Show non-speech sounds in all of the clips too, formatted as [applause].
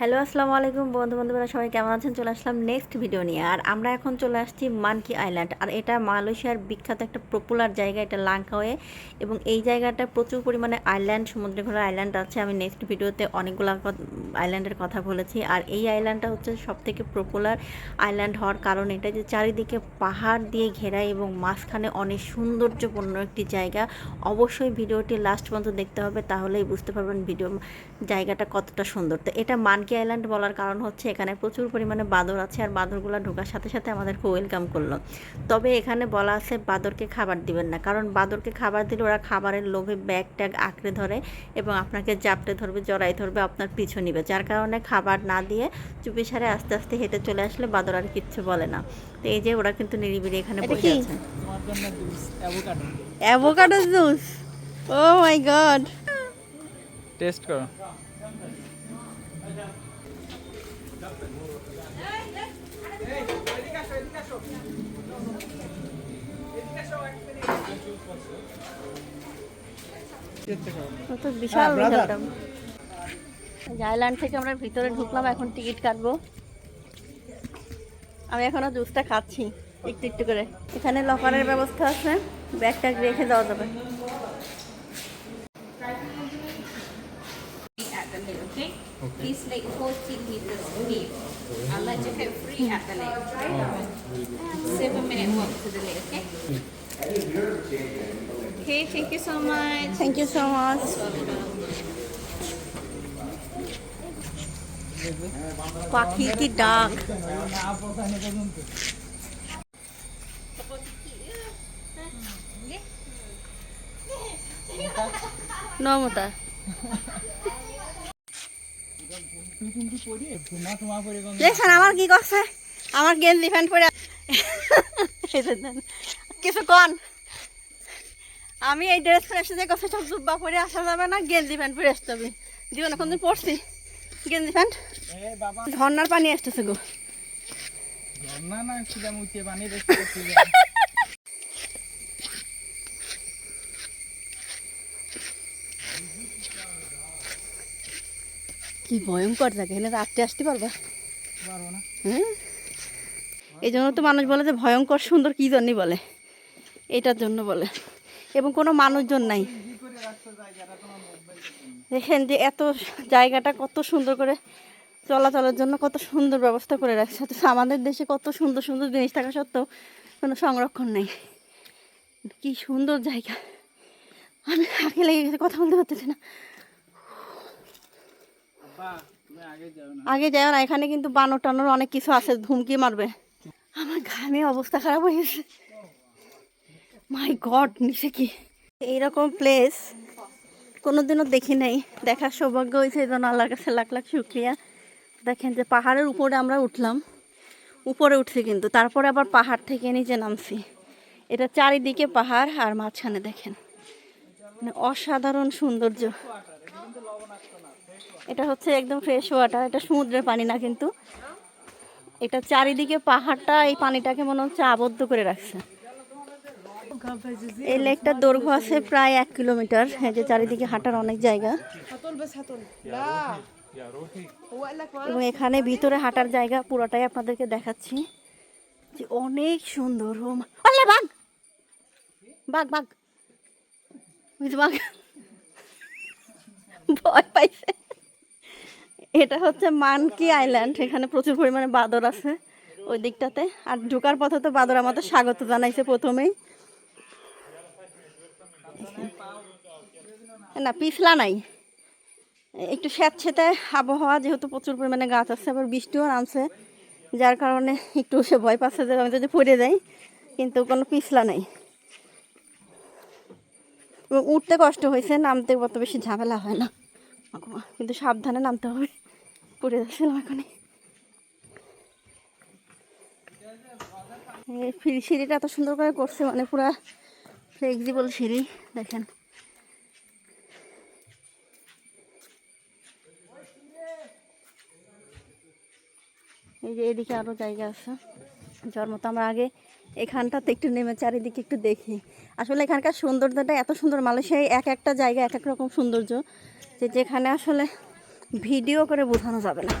Hello, আসসালামু আলাইকুম বন্ধু বান্ধবরা, সবাই কেমন আছেন? চলে আসলাম নেক্সট ভিডিও নিয়ে। আর আমরা এখন চলে আসছি মানকি আইল্যান্ড আর এটা মালয়েশিয়ার বিখ্যাত একটা পপুলার জায়গা, এটা লাঙ্কাওয়ে এবং এই জায়গাটা প্রচুর পরিমাণে আইল্যান্ড সমুদ্রে ঘোরা আইল্যান্ড আছে। আমি নেক্সট ভিডিওতে অনেকগুলো আইল্যান্ডের কথা বলেছি। আর এই আইল্যান্ডটা হচ্ছে সবথেকে পপুলার আইল্যান্ড হওয়ার কারণ এটা যে চারিদিকে পাহাড় দিয়ে ঘেরা এবং মাঝখানে অনেক সৌন্দর্যপূর্ণ একটি জায়গা। অবশ্যই ভিডিওটি লাস্ট পর্যন্ত দেখতে হবে, তাহলেই বুঝতে পারবেন ভিডিও জায়গাটা কতটা সুন্দর। তো এটা মানকি আইল্যান্ড বলার কারণ হচ্ছে এখানে প্রচুর পরিমাণে বাদর আছে আর বাদরগুলো ঢোকার সাথে সাথে আমাদেরকে ওয়েলকাম করল। তবে এখানে বলা আছে বাদরকে খাবার দিবেন না কারণ বাদরকে খাবার দিলে ওরা খাবারের লোভে ব্যাগ ট্যাগ আঁকড়ে ধরে এবং আপনাকে জাপটে ধরবে জড়াই ধরবে আপনার পিছু নিবে। যার কারণে খাবার না দিয়ে চুপি সারে আস্তে আস্তে হেঁটে চলে আসলে বাদর আর কিচ্ছু বলে না। তো এই যে ওরা কিন্তু নিরিবিলি এখানে বসে আছে। তোমার জন্য juice avocado avocado juice oh my god taste করো। তো বিশাল হ্যাঁ, বিশাল দাম আইল্যান্ড থেকে আমরা ভিতরে ঢুকলাম এখন টিকিট কাটবো আমি এখনও জুসটা খাচ্ছি একটু একটু করে এখানে লকারের ব্যবস্থা আছে ব্যাগ ট্যাগ রেখে দেওয়া যাবে at the lake, okay? This lake 40 meters deep. I'll let you have free at the lake. Seven minute walk to the lake, okay? Okay, thank you so much. Thank you so much পাখি কি ডাক নমতা দেখছেন আমার কি করছে আমার গেঞ্জি pant পরে এই যে দেন। কিছু কন আমি এই ড্রেস পরে এসে যে কথা সব জুব্বা পরে আসা যাবে না গেঞ্জি প্যান্ট পরে আসতে হবে। জীবনে কোনদিন পরছি। গেঞ্জি প্যান্ট? ঝর্নার পানি আসতেছে গো। [laughs] কি ভয়ঙ্কর জায়গা এখানে রাত্রে আসতে পারবা। পারব এই জন্য তো মানুষ বলে যে ভয়ঙ্কর সুন্দর কি জন্যই বলে। এটার জন্য বলে। এবং কোনো মানুষজন নাই। দেখেন যে এত জায়গাটা কত সুন্দর করে চলাচলের জন্য কত সুন্দর ব্যবস্থা করে রাখছে। অথচ আমাদের দেশে কত সুন্দর সুন্দর জিনিস থাকা সত্ত্বেও কোনো সংরক্ষণ নেই। কি সুন্দর জায়গা। আমি আগে লেগে গেছে কথা বলতে পারতেছি না। আগে যাও না। এখানে কিন্তু বানর টানোর অনেক কিছু আছে ধুমকি মারবে। আমার ঘামে অবস্থা খারাপ হয়ে গেছে। মাই গড নিচে কি? এইরকম প্লেস কোনোদিনও দেখি নাই। দেখার সৌভাগ্য হয়েছে এই জন্য আল্লাহর কাছে লাখ লাখ শুক্রিয়া। দেখেন যে পাহাড়ের উপরে আমরা উঠলাম। উপরে উঠছি কিন্তু, তারপরে আবার পাহাড় থেকে নিচে নামছি। এটা চারিদিকে পাহাড় আর মাঝখানে দেখেন। মানে অসাধারণ সৌন্দর্য। এটা হচ্ছে একদম ফ্রেশ ওয়াটার এটা সমুদ্রের পানি না কিন্তু। এটা চারিদিকে পাহাড়টা, এই পানিটাকে মনে হচ্ছে আবদ্ধ করে রাখছে। এই লেকটার দৈর্ঘ্য আছে প্রায় এক কিলোমিটার, এই যে চারিদিকে হাঁটার অনেক জায়গা। এবং এখানে ভিতরে হাঁটার জায়গা পুরোটাই আপনাদেরকে দেখাচ্ছি। যে অনেক সুন্দর মা- বাঘ! বাঘ বাঘ! বাঘ। ভয় পাইছে। এটা হচ্ছে মানকি আইল্যান্ড, এখানে প্রচুর পরিমাণে বাদর আছে ওই দিকটাতে। আর ঢুকার পথে তো বাদর আমাদের স্বাগত জানাইছে প্রথমেই। না পিছলা নাই। একটু স্যাঁতসেঁতে আবহাওয়া, যেহেতু প্রচুর পরিমাণে গাছ আছে, আবার বৃষ্টিও নামছে, যার কারণে একটু সে ভয় পাচ্ছে যে আমি যদি পড়ে যাই, কিন্তু কোনো পিছলা নাই। এবং উঠতে কষ্ট হয়েছে, নামতে অত বেশি ঝামেলা হয় না। কিন্তু সাবধানে নামতে হবে। পড়ে যাচ্ছিলাম এখনই। এই ফিরি সিঁড়িটা এত সুন্দর করে করছে মানে পুরা ফ্লেক্সিবল সিঁড়ি, দেখেন। এই যে এদিকে আরও জায়গা আছে। যার মতো আমরা আগে এখানটাতে একটু নেমে চারিদিকে একটু দেখি। আসলে এখানকার সৌন্দর্যটা এত সুন্দর, মালয়েশিয়ায় এক একটা জায়গা এক এক রকম সৌন্দর্য যে যেখানে আসলে ভিডিও করে বোঝানো যাবে না।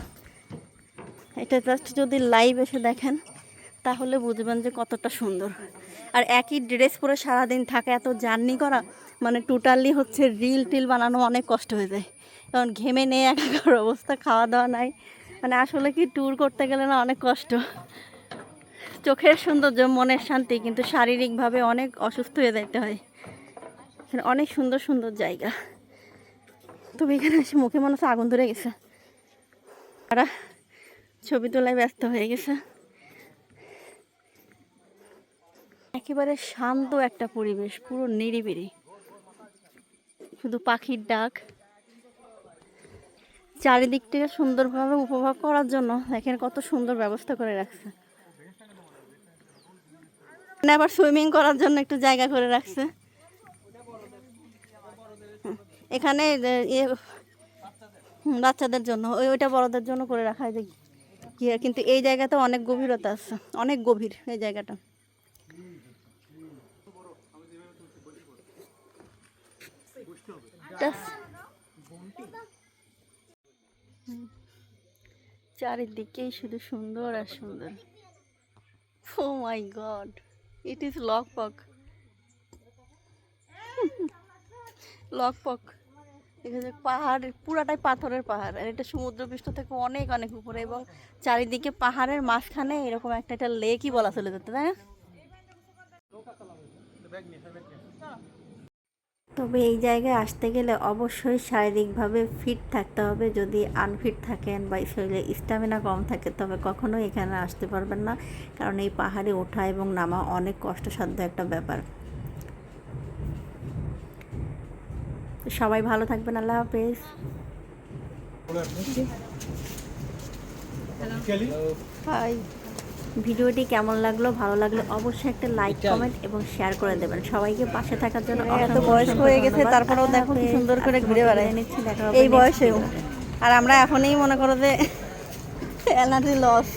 এটা জাস্ট যদি লাইভ এসে দেখেন, তাহলে বুঝবেন যে কতটা সুন্দর। আর একই ড্রেস পরে সারাদিন থাকা, এত জার্নি করা মানে টোটালি হচ্ছে রিল টিল বানানো অনেক কষ্ট হয়ে যায়। কারণ ঘেমে নেই একাকার অবস্থা, খাওয়া দাওয়া নাই। মানে আসলে কি ট্যুর করতে গেলে না অনেক কষ্ট। চোখের সৌন্দর্য, মনের শান্তি, কিন্তু শারীরিকভাবে অনেক অসুস্থ হয়ে যাইতে হয়। এখানে অনেক সুন্দর সুন্দর জায়গা। তবে এখানে এসে মুখে মনে হচ্ছে আগুন ধরে গেছে। তারা ছবি তোলায় ব্যস্ত হয়ে গেছে। একেবারে শান্ত একটা পরিবেশ, পুরো নিরিবিরি শুধু পাখির ডাক। চারিদিকটাকে সুন্দরভাবে উপভোগ করার জন্য দেখেন কত সুন্দর ব্যবস্থা করে রাখছে। এখানে আবার সুইমিং করার জন্য একটু জায়গা করে রাখছে। এখানে বাচ্চাদের জন্য, ওই, ওইটা বড়দের জন্য করে রাখা হয়। কিন্তু এই জায়গাতে অনেক গভীরতা আছে। অনেক গভীর এই জায়গাটা। চারিদিকেই শুধু সুন্দর আর সুন্দর। Oh my god it is লকপক লকপক এখানে পাহাড়, পুরাটাই পাথরের পাহাড়। আর এটা সমুদ্রপৃষ্ঠ থেকে অনেক অনেক উপরে এবং চারিদিকে পাহাড়ের মাঝখানে এরকম একটা একটা লেকই বলা চলে যেতে তাই না? তবে এই জায়গায় আসতে গেলে অবশ্যই শারীরিকভাবে ফিট থাকতে হবে। যদি আনফিট থাকেন বা শরীরে স্ট্যামিনা কম থাকে তবে কখনোই এখানে আসতে পারবেন না। কারণ এই পাহাড়ে ওঠা এবং নামা অনেক কষ্টসাধ্য একটা ব্যাপার। সবাই ভালো থাকবেন আল্লাহ হাফেজ। হাই ভিডিওটি কেমন লাগল ভালো লাগল অবশ্যই একটা লাইক কমেন্ট এবং শেয়ার করে দেবেন। সবাইকে পাশে থাকার জন্য এত বয়স্ক বয়স হয়ে গেছে তারপরেও আল্লাহ দেখো কি সুন্দর করে ঘুরে বেড়ায়। নিচ্ছে এই বয়সেও। আর আমরা এখনই মনে করো যে এনার্জি লস